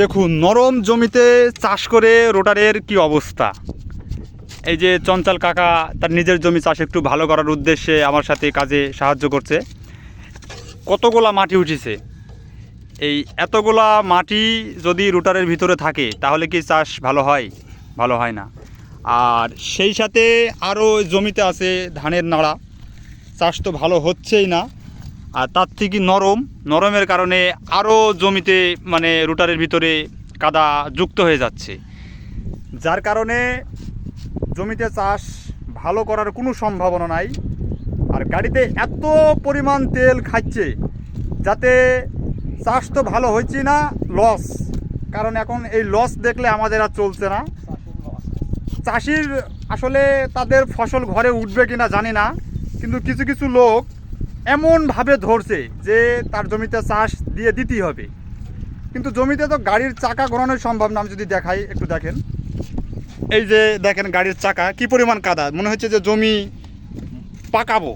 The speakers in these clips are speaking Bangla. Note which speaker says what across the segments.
Speaker 1: দেখুন, নরম জমিতে চাষ করে রোটারের কি অবস্থা? এই যে চঞ্চল কাকা, তার নিজের জমি চাষ একটু ভালো করার উদ্দেশ্যে আমার সাথে কাজে সাহায্য করছে। কতগুলা মাটি উঠেছে? এই এতগুলা মাটি যদি রোটারের ভিতরে থাকে, তাহলে কি চাষ ভালো হয়? ভালো হয় না। আর সেই সাথে আরও জমিতে আছে ধানের নাড়া। চাষ তো ভালো হচ্ছেই না। আর তার থেকে নরম, নরমের কারণে আরও জমিতে মানে রুটারের ভিতরে কাদা যুক্ত হয়ে যাচ্ছে। যার কারণে জমিতে চাষ ভালো করার কোনো সম্ভাবনা নাই। আর গাড়িতে এত পরিমাণ তেল খাচ্ছে যাতে চাষ তো ভালো হচ্ছে না লস কারণ এখন এই লস দেখলে আমাদের আর চলছে না। চাষির আসলে তাদের ফসল ঘরে উঠবে কিনা জানি না, কিন্তু কিছু কিছু লোক এমনভাবে ধরছে যে তার জমিতে চাষ দিয়ে দিতেই হবে। কিন্তু জমিতে তো গাড়ির চাকা ঘোরানোই সম্ভব না, আমি যদি দেখাই, একটু দেখেন। এই যে দেখেন গাড়ির চাকা, কি পরিমাণ কাদা? মনে হচ্ছে যে জমি পাকাবো।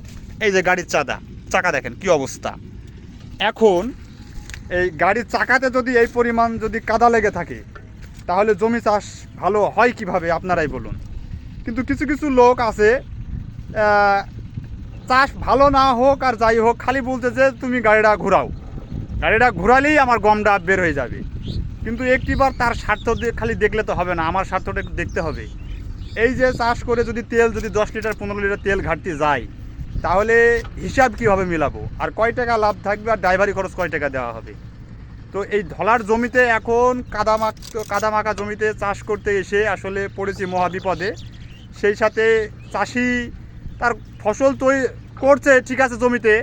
Speaker 1: এই যে গাড়ির চাদা, চাকা দেখেন কি অবস্থা। এখন এই গাড়ির চাকাতে যদি এই পরিমাণ যদি কাদা লেগে থাকে, তাহলে জমি চাষ ভালো হয় কীভাবে, আপনারাই বলুন। কিন্তু কিছু কিছু লোক আছে চাষ ভালো না হোক আর যাই হোক, খালি বলতে যে তুমি গাড়িটা ঘোরাও। গাড়িটা ঘোরালেই আমার গমটা বের হয়ে যাবে। কিন্তু একটিবার তার স্বার্থ খালি দেখলে তো হবে না, আমার স্বার্থটা দেখতে হবে। এই যে চাষ করে যদি তেল, যদি দশ লিটার, পনেরো লিটার তেল ঘাটতি যায়, তাহলে হিসাব কীভাবে মিলাবো? আর কয় টাকা লাভ থাকবে আর ড্রাইভারি খরচ কয় টাকা দেওয়া হবে? তো এই ধলার জমিতে এখন কাদামাক, কাদামাকা জমিতে চাষ করতে এসে আসলে পড়েছি মহা বিপদে সেই সাথে চাষি তার ফসল তৈরি করছে ঠিক আছে জমিতে।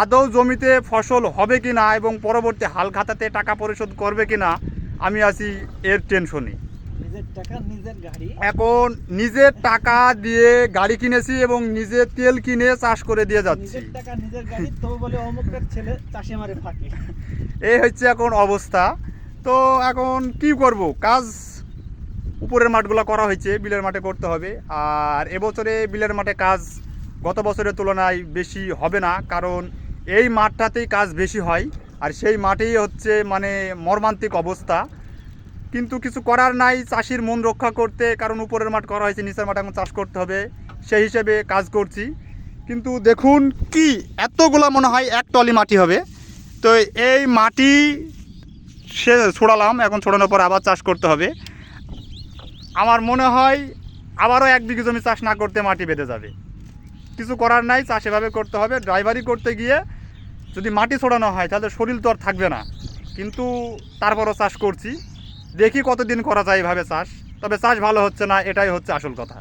Speaker 1: আদৌ জমিতে ফসল হবে কি না এবং পরবর্তী হাল খাতাতে টাকা পরিশোধ করবে কি না আমি আছি এর টেনশনে এখন নিজের টাকা দিয়ে গাড়ি কিনেছি এবং নিজে তেল কিনে চাষ করে দিয়ে যাচ্ছি। এই হচ্ছে এখন অবস্থা। তো এখন কি করব? কাজ উপরের মাঠগুলো করা হয়েছে, বিলের মাঠে করতে হবে। আর এবছরে বিলের মাঠে কাজ গত বছরের তুলনায় বেশি হবে না, কারণ এই মাঠটাতেই কাজ বেশি হয়। আর সেই মাঠেই হচ্ছে মানে মর্মান্তিক অবস্থা। কিন্তু কিছু করার নাই, চাষির মন রক্ষা করতে, কারণ উপরের মাঠ করা হয়েছে, নিচের মাঠ এখন চাষ করতে হবে, সেই হিসেবে কাজ করছি। কিন্তু দেখুন কি, এতগুলো মনে হয় এক টলি মাটি হবে। তো এই মাটি সে ছড়ালাম, এখন ছোড়ানোর পর আবার চাষ করতে হবে। আমার মনে হয় আবারও এক বিঘে জমি চাষ না করতে মাটি বেঁধে যাবে। কিছু করার নাই, চাষ এভাবে করতে হবে। ড্রাইভারি করতে গিয়ে যদি মাটি ছড়ানো হয়, তাহলে শরীর তো আর থাকবে না। কিন্তু তারপরও চাষ করছি। দেখি কতদিন করা যায় এভাবে চাষ। তবে চাষ ভালো হচ্ছে না, এটাই হচ্ছে আসল কথা।